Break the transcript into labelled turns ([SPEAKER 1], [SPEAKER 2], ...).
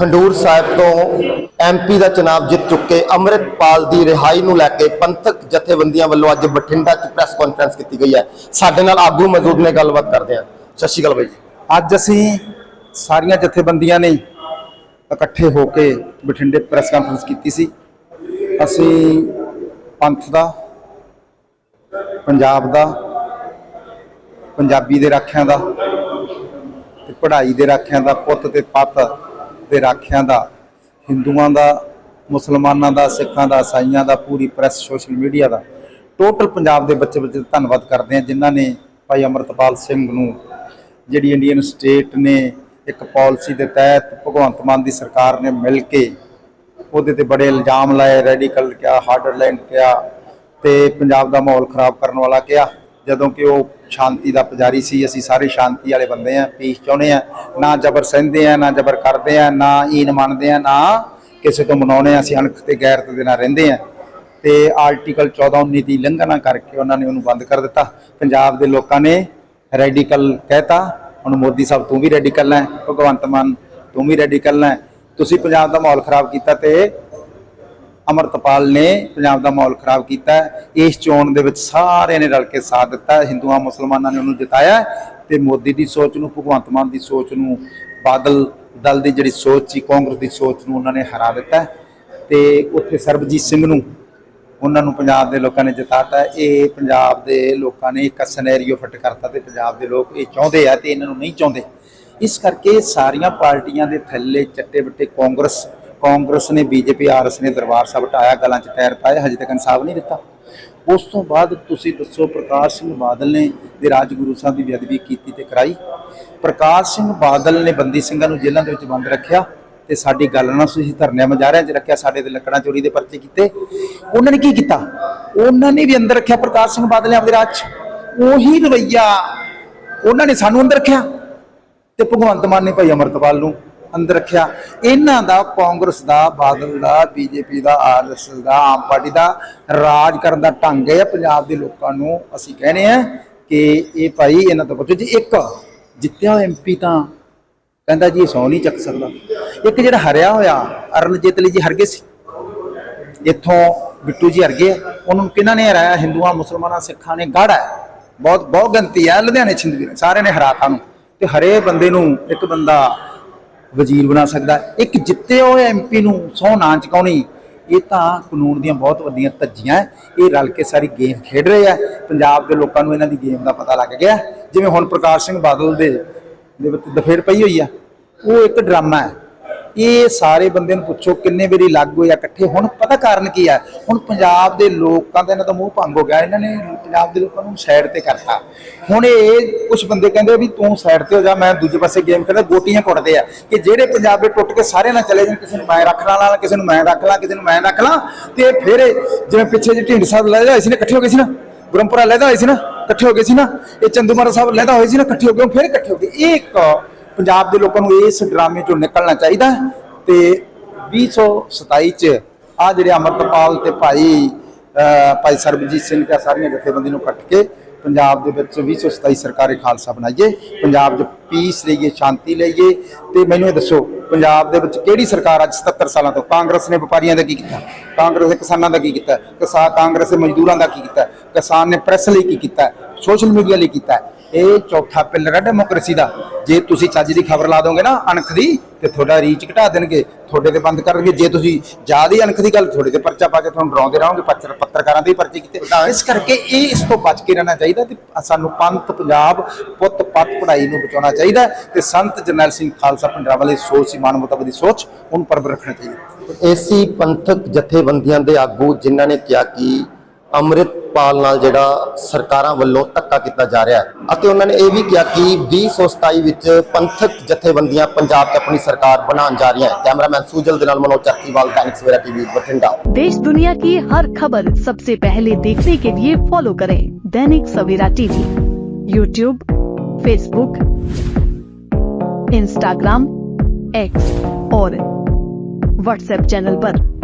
[SPEAKER 1] ਖੰਡੂਰ ਸਾਹਿਬ ਤੋਂ ਐਮਪੀ ਦਾ ਚੁਣਾਵ ਜਿੱਤ ਚੁੱਕੇ ਅੰਮ੍ਰਿਤਪਾਲ ਦੀ ਰਿਹਾਈ ਨੂੰ ਲੈ ਕੇ ਪੰਥਕ ਜਥੇਬੰਦੀਆਂ ਵੱਲੋਂ ਅੱਜ ਬਠਿੰਡਾ 'ਚ ਪ੍ਰੈਸ ਕਾਨਫਰੰਸ ਕੀਤੀ ਗਈ ਹੈ। ਸਾਡੇ ਨਾਲ ਆਗੂ ਮੌਜੂਦ ਨੇ, ਗੱਲਬਾਤ ਕਰਦੇ ਹਾਂ। ਸਤਿ ਸ਼੍ਰੀ ਅਕਾਲ ਬਾਈ ਜੀ।
[SPEAKER 2] ਅੱਜ ਅਸੀਂ ਸਾਰੀਆਂ ਜਥੇਬੰਦੀਆਂ ਨੇ ਇਕੱਠੇ ਹੋ ਕੇ ਬਠਿੰਡੇ ਪ੍ਰੈਸ ਕਾਨਫਰੰਸ ਕੀਤੀ ਸੀ। ਅਸੀਂ ਪੰਥ ਦਾ, ਪੰਜਾਬ ਦਾ, ਪੰਜਾਬੀ ਦੇ ਰਾਖਿਆਂ ਦਾ ਤੇ ਪੜ੍ਹਾਈ ਦੇ ਰਾਖਿਆਂ ਦਾ, ਪੁੱਤ ਤੇ ਪੱਤ ਦੇ ਰਾਖਿਆਂ ਦਾ, ਹਿੰਦੂਆਂ ਦਾ, ਮੁਸਲਮਾਨਾਂ ਦਾ, ਸਿੱਖਾਂ ਦਾ, ਈਸਾਈਆਂ ਦਾ, ਪੂਰੀ ਪ੍ਰੈਸ, ਸੋਸ਼ਲ ਮੀਡੀਆ ਦਾ। ਟੋਟਲ ਪੰਜਾਬ ਦੇ ਬੱਚੇ ਬੱਚੇ ਦਾ ਧੰਨਵਾਦ ਕਰਦੇ ਹਾਂ, ਜਿਨ੍ਹਾਂ ਨੇ ਭਾਈ ਅਮਰਤਪਾਲ ਸਿੰਘ ਨੂੰ ਜਿਹੜੀ ਇੰਡੀਅਨ ਸਟੇਟ ਨੇ ਇੱਕ ਪਾਲਿਸੀ ਦੇ ਤਹਿਤ ਭਗਵੰਤ ਮਾਨ ਦੀ ਸਰਕਾਰ ਨੇ ਮਿਲ ਕੇ ਉਹਦੇ ਤੇ ਬੜੇ ਇਲਜ਼ਾਮ ਲਾਏ ਰੈਡੀਕਲ ਕਿਹਾ ਹਾਰਡਰਲੈਂਡ ਕਿਹਾ ਤੇ ਪੰਜਾਬ ਦਾ ਮਾਹੌਲ ਖਰਾਬ ਕਰਨ ਵਾਲਾ ਕਿਹਾ। ਜਦੋਂ ਕਿ ਉਹ ਸ਼ਾਂਤੀ ਦਾ ਪੁਜਾਰੀ ਸੀ, ਅਸੀਂ ਸਾਰੇ ਸ਼ਾਂਤੀ ਵਾਲੇ ਬੰਦੇ ਆ ਪੀਸ ਚਾਹੁੰਦੇ ਆ ਨਾ ਜ਼ਬਰ ਸਹਿੰਦੇ ਆ ਨਾ ਜ਼ਬਰ ਕਰਦੇ ਆ ਨਾ ਈਨ ਮੰਨਦੇ ਆ ਨਾ ਕਿਸੇ ਤੋਂ ਮਨਾਉਣੇ ਆ ਅਸੀਂ ਅਣਖ ਤੇ ਗੈਰਤ ਦੇ ਨਾਲ ਰਹਿੰਦੇ ਆ ਤੇ ਆਰਟੀਕਲ 14 19 ਦੀ ਉਲੰਘਣਾ ਕਰਕੇ ਉਹਨਾਂ ਨੇ ਉਹਨੂੰ ਬੰਦ ਕਰ ਦਿੱਤਾ। ਪੰਜਾਬ ਦੇ ਲੋਕਾਂ ਨੇ ਰੈਡੀਕਲ ਕਹਿਤਾ, ਹੁਣ ਮੋਦੀ ਸਾਹਿਬ ਤੂੰ ਵੀ ਰੈਡੀਕਲ ਹੈ, ਭਗਵੰਤ ਮਾਨ ਤੂੰ ਵੀ ਰੈਡੀਕਲ ਹੈ। ਤੁਸੀਂ ਪੰਜਾਬ ਦਾ ਮਾਹੌਲ ਖਰਾਬ ਕੀਤਾ ਤੇ ਅਮਰਤਪਾਲ ਨੇ ਪੰਜਾਬ ਦਾ ਮਾਹੌਲ ਖਰਾਬ ਕੀਤਾ ਇਸ ਚੋਣ ਦੇ ਵਿੱਚ ਸਾਰਿਆਂ ਨੇ ਰਲ ਕੇ ਸਾਥ ਦਿੱਤਾ ਹਿੰਦੂਆਂ, ਮੁਸਲਮਾਨਾਂ ਨੇ ਉਹਨੂੰ ਜਿਤਾਇਆ ਹੈ ਤੇ ਮੋਦੀ ਦੀ ਸੋਚ ਨੂੰ, ਭਗਵੰਤ ਮਾਨ ਦੀ ਸੋਚ ਨੂੰ, ਬਾਦਲ ਦਲ ਦੀ ਜਿਹੜੀ ਸੋਚ ਸੀ, ਕਾਂਗਰਸ ਦੀ ਸੋਚ ਨੂੰ ਉਹਨਾਂ ਨੇ ਹਰਾ ਦਿੱਤਾ ਹੈ ਤੇ ਉੱਥੇ ਸਰਬਜੀਤ ਸਿੰਘ ਨੂੰ ਉਹਨਾਂ ਨੂੰ ਪੰਜਾਬ ਦੇ ਲੋਕਾਂ ਨੇ ਜਿਤਾਤਾ ਇਹ ਪੰਜਾਬ ਦੇ ਲੋਕਾਂ ਨੇ ਇੱਕ ਸਿਨੈਰੀਓ ਫਿੱਟ ਕਰਤਾ ਤੇ ਪੰਜਾਬ ਦੇ ਲੋਕ ਇਹ ਚਾਹੁੰਦੇ ਆ ਤੇ ਇਹਨਾਂ ਨੂੰ ਨਹੀਂ ਚਾਹੁੰਦੇ। ਇਸ ਕਰਕੇ ਸਾਰੀਆਂ ਪਾਰਟੀਆਂ ਦੇ ਥੱਲੇ ਚੱਟੇ ਬੱਟੇ ਕਾਂਗਰਸ ਕਾਂਗਰਸ ਨੇ, ਬੀਜੇਪੀ ਆਰਐਸ ਨੇ, ਦਰਬਾਰ ਸਾਹਿਬ ਢਾਇਆ, ਗਲਾਂ 'ਚ ਟਾਇਰ ਪਾਏ ਹਜੇ ਤੱਕ ਇਨਸਾਫ ਨਹੀਂ ਦਿੱਤਾ। ਉਸ ਤੋਂ ਬਾਅਦ ਤੁਸੀਂ ਦੱਸੋ, ਪ੍ਰਕਾਸ਼ ਸਿੰਘ ਬਾਦਲ ਨੇ ਦੇ ਰਾਜਗੁਰੂ ਸਾਹਿਬ ਦੀ ਬੇਅਦਬੀ ਕੀਤੀ ਤੇ ਕਰਾਈ। ਪ੍ਰਕਾਸ਼ ਸਿੰਘ ਬਾਦਲ ਨੇ ਬੰਦੀ ਸਿੰਘਾਂ ਨੂੰ ਜੇਲ੍ਹਾਂ ਦੇ ਵਿੱਚ ਬੰਦ ਰੱਖਿਆ ਤੇ ਸਾਡੀ ਗੱਲ ਨਾ ਤੁਸੀਂ ਧਰਨਿਆਂ ਮਜਾਰਿਆਂ 'ਚ ਰੱਖਿਆ, ਸਾਡੇ ਤੇ ਲੱਕੜਾਂ ਚੋਰੀ ਦੇ ਪਰਚੇ ਕੀਤੇ। ਉਹਨਾਂ ਨੇ ਕੀ ਕੀਤਾ? ਉਹਨਾਂ ਨੇ ਵੀ ਅੰਦਰ ਰੱਖਿਆ ਪ੍ਰਕਾਸ਼ ਸਿੰਘ ਬਾਦਲ ਨੇ ਆਪਣੇ ਰਾਜ 'ਚ। ਉਹੀ ਰਵਈਆ ਉਹਨਾਂ ਨੇ ਸਾਨੂੰ ਅੰਦਰ ਰੱਖਿਆ ਤੇ ਭਗਵੰਤ ਮਾਨ ਨੇ ਭਾਈ ਅਮਰਤਪਾਲ ਨੂੰ ਅੰਦਰ ਰੱਖਿਆ। ਇਹਨਾਂ ਦਾ ਕਾਂਗਰਸ ਦਾ, ਬਾਦਲ ਦਾ, ਬੀਜੇਪੀ ਦਾ ਆਰਐਸਐਸ ਦਾ, ਆਮ ਪਾਰਟੀ ਦਾ ਰਾਜ ਕਰਨ ਦਾ ਢੰਗ ਹੈ ਪੰਜਾਬ ਦੇ ਲੋਕਾਂ ਨੂੰ ਅਸੀਂ ਕਹਿੰਦੇ ਆ ਕਿ ਇਹ ਭਾਈ ਇਹਨਾਂ ਤੋਂ ਪੁੱਛੋ ਜੀ, ਇੱਕ ਜਿੱਤਿਆ ਐਮਪੀ ਤਾਂ ਕਹਿੰਦਾ ਜੀ ਸੌ ਨਹੀਂ ਚੱਕ ਸਕਦਾ। ਇੱਕ ਜਿਹੜਾ ਹਰਿਆ ਹੋਇਆ ਅਰਨ ਜੇਤਲੀ ਜੀ ਹਰ ਗਏ ਸੀ। ਇੱਥੋਂ ਬਿੱਟੂ ਜੀ ਹਰ ਗਏ ਉਹਨਾਂ ਨੂੰ ਕਿਹਨਾਂ ਨੇ ਹਰਾਇਆ? ਹਿੰਦੂਆਂ, ਮੁਸਲਮਾਨਾਂ, ਸਿੱਖਾਂ ਨੇ ਗਾੜਾ ਹੈ ਬਹੁਤ ਬਹੁਤ ਗਿਣਤੀ ਹੈ ਲੁਧਿਆਣੇ ਛਿੰਦਵੀ ਨੇ ਸਾਰਿਆਂ ਨੇ ਹਰਾਤਾ ਨੂੰ ਤੇ ਹਰੇ ਬੰਦੇ ਨੂੰ ਇੱਕ ਬੰਦਾ ਵਜ਼ੀਰ ਬਣਾ ਸਕਦਾ ਇੱਕ ਜਿੱਤੇ ਹੋਏ ਐਮਪੀ ਨੂੰ ਸੌ ਨਾ ਚੁਕਾਉਣੀ, ਇਹ ਤਾਂ ਕਾਨੂੰਨ ਦੀਆਂ ਬਹੁਤ ਵੱਡੀਆਂ ਧੱਜੀਆਂ ਇਹ ਰਲ ਕੇ ਸਾਰੀ ਗੇਮ ਖੇਡ ਰਹੇ ਆ। ਪੰਜਾਬ ਦੇ ਲੋਕਾਂ ਨੂੰ ਇਹਨਾਂ ਦੀ ਗੇਮ ਦਾ ਪਤਾ ਲੱਗ ਗਿਆ। ਜਿਵੇਂ ਹੁਣ ਪ੍ਰਕਾਸ਼ ਸਿੰਘ ਬਾਦਲ ਦੇ ਦੇ ਵਿੱਚ ਦਫੇੜ ਪਈ ਹੋਈ ਆ। ਉਹ ਇੱਕ ਡਰਾਮਾ ਹੈ। ਇਹ ਸਾਰੇ ਬੰਦੇ ਨੂੰ ਪੁੱਛੋ ਕਿੰਨੇ ਵਾਰੀ ਲੱਗ ਹੋਏ ਆ ਇਕੱਠੇ। ਹੁਣ ਪਤਾ ਕਾਰਨ ਕੀ ਆ? ਹੁਣ ਪੰਜਾਬ ਦੇ ਲੋਕਾਂ ਦਾ ਇਹਨਾਂ ਦਾ ਮੂੰਹ ਭੰਗ ਹੋ ਗਿਆ। ਇਹਨਾਂ ਨੇ ਪੰਜਾਬ ਦੇ ਲੋਕਾਂ ਨੂੰ ਸਾਈਡ ਤੇ ਕਰਤਾ। ਹੁਣ ਇਹ ਕੁਝ ਬੰਦੇ ਕਹਿੰਦੇ ਵੀ ਤੂੰ ਸਾਈਡ ਤੇ ਹੋ ਜਾ, ਮੈਂ ਦੂਜੇ ਪਾਸੇ ਗੇਮ ਖੇਡਦਾ, ਗੋਟੀਆਂ ਕੁੱਟਦੇ ਆ। ਕਿ ਜਿਹੜੇ ਪੰਜਾਬ ਦੇ ਟੁੱਟ ਕੇ ਸਾਰੇ ਨਾਲ ਚਲੇ ਜਾਣ, ਕਿਸੇ ਨੂੰ ਮੈਂ ਰੱਖ ਲਾਂ ਕਿਸੇ ਨੂੰ ਮੈਂ ਰੱਖ ਲਾਂ, ਕਿਸੇ ਨੂੰ ਮੈਂ ਰੱਖ ਲਾਂ, ਤੇ ਫਿਰ ਜਿਵੇਂ ਪਿੱਛੇ ਜੇ ਢਿੰਡ ਸਾਹਿਬ ਲੈ ਹੋਏ ਸੀ ਨਾ, ਇਕੱਠੇ ਹੋ ਗਏ ਸੀ ਨਾ? ਗੁਰਮਪੁਰਾ ਲੈਦਾ ਹੋਏ ਸੀ ਨਾ, ਇਕੱਠੇ ਹੋ ਗਏ ਸੀ ਨਾ? ਇਹ ਚੰਦੂਮਾਰਾ ਸਾਹਿਬ ਲੈਦਾ ਹੋਏ ਸੀ ਨਾ, ਇਕੱਠੇ ਹੋ ਗਏ ਫਿਰ ਇਕੱਠੇ ਹੋ ਗਏ। ਇਹ ਇੱਕ ਪੰਜਾਬ ਦੇ ਲੋਕਾਂ ਨੂੰ ਇਸ ਡਰਾਮੇ ਚੋਂ ਨਿਕਲਣਾ ਚਾਹੀਦਾ ਹੈ ਤੇ 2027 ਚ ਆ ਜਿਹੜੇ ਅਮਰਤਪਾਲ ਤੇ ਭਾਈ ਭਾਈ ਸਰਬਜੀਤ ਸਿੰਘ ਤੇ ਸਾਰੀਆਂ ਜਥੇਬੰਦੀ ਨੂੰ ਕੱਟ ਕੇ ਪੰਜਾਬ ਦੇ ਵਿੱਚ 2027 ਸਰਕਾਰੀ ਖਾਲਸਾ ਬਣਾਈਏ, ਪੰਜਾਬ 'ਚ ਪੀਸ ਲਈਏ, ਸ਼ਾਂਤੀ ਲਈਏ ਤੇ ਮੈਨੂੰ ਇਹ ਦੱਸੋ, ਪੰਜਾਬ ਦੇ ਵਿੱਚ ਕਿਹੜੀ ਸਰਕਾਰ ਅੱਜ 77 ਸਾਲਾਂ ਤੋਂ? ਕਾਂਗਰਸ ਨੇ ਵਪਾਰੀਆਂ ਦਾ ਕੀ ਕੀਤਾ? ਕਾਂਗਰਸ ਨੇ ਕਿਸਾਨਾਂ ਦਾ ਕੀ ਕੀਤਾ? ਕਿਸਾਨ ਕਾਂਗਰਸ ਨੇ ਮਜ਼ਦੂਰਾਂ ਦਾ ਕੀ ਕੀਤਾ? ਕਿਸਾਨ ਨੇ ਪ੍ਰੈਸ ਲਈ ਕੀ ਕੀਤਾ? ਸੋਸ਼ਲ ਮੀਡੀਆ ਲਈ ਕੀਤਾ ਇਹ ਚੌਥਾ ਪਿਲਰ ਹੈ ਡੈਮੋਕ੍ਰੇਸੀ ਦਾ। ਜੇ ਤੁਸੀਂ ਚੱਜ ਦੀ ਖਬਰ ਲਾ ਦੋਗੇ ਨਾ ਅਣਖ ਦੀ ਤੇ ਤੁਹਾਡਾ ਰੀਚ ਘਟਾ ਦੇਣਗੇ ਤੁਹਾਡੇ ਤੇ ਬੰਦ ਕਰਨਗੇ। ਜੇ ਤੁਸੀਂ ਜ਼ਿਆਦਾ ਹੀ ਅਣਖ ਦੀ ਗੱਲ ਤੁਹਾਡੇ ਤੇ ਪਰਚਾ ਪਾ ਕੇ ਤੁਹਾਨੂੰ ਡਰਾਉਂਦੇ ਰਹੋਗੇ ਪੱਤਰ ਪੱਤਰਕਾਰਾਂ ਦੇ ਪਰਚੇ ਕੀਤੇ। ਇਸ ਕਰਕੇ ਇਹ ਇਸ ਤੋਂ ਬਚ ਕੇ ਰਹਿਣਾ ਚਾਹੀਦਾ ਤੇ ਸਾਨੂੰ ਪੰਥ ਪੰਜਾਬ ਪੁੱਤ ਪੱਤ ਪੜਾਈ ਨੂੰ ਬਚਾਉਣਾ ਚਾਹੀਦਾ ਤੇ ਸੰਤ ਜਰਨੈਲ ਸਿੰਘ ਖਾਲਸਾ ਪੰਡਰਾ ਵਾਲੀ ਸੋਚ ਸੀ ਮਾਨਵਤਾ ਦੀ ਸੋਚ ਉਹਨੂੰ ਪਰਵਰ ਰੱਖਣਾ ਚਾਹੀਦਾ।
[SPEAKER 1] ਏਸੀ ਪੰਥਕ ਜਥੇਬੰਦੀਆਂ ਦੇ ਆਗੂ ਜਿਨ੍ਹਾਂ ਨੇ ਕਿਹਾ ਕਿ ਅੰਮ੍ਰਿਤਪਾਲ ਨਾਲ ਜਿਹੜਾ ਸਰਕਾਰਾਂ ਵੱਲੋਂ ਧੱਕਾ ਕੀਤਾ ਜਾ ਰਿਹਾ ਹੈ ਅਤੇ ਉਹਨਾਂ ਨੇ ਇਹ ਵੀ ਕਿਹਾ ਕਿ 2027 ਵਿੱਚ ਪੰਥਕ ਜਥੇਬੰਦੀਆਂ ਪੰਜਾਬ 'ਚ ਆਪਣੀ ਸਰਕਾਰ ਬਣਾਉਣ ਜਾ ਰਹੀਆਂ ਹੈ ਕੈਮਰਾਮੈਨ ਸੂਜਲ ਦੇ ਨਾਲ ਮਨੋਜ ਚੱਕੀਵਾਲ दैनिक सवेरा टीवी बठिंडा
[SPEAKER 3] देश दुनिया की हर खबर सबसे पहले देखने के लिए फॉलो करें Dainik Savera TV YouTube Facebook Instagram X और व्हाट्सएप चैनल पर।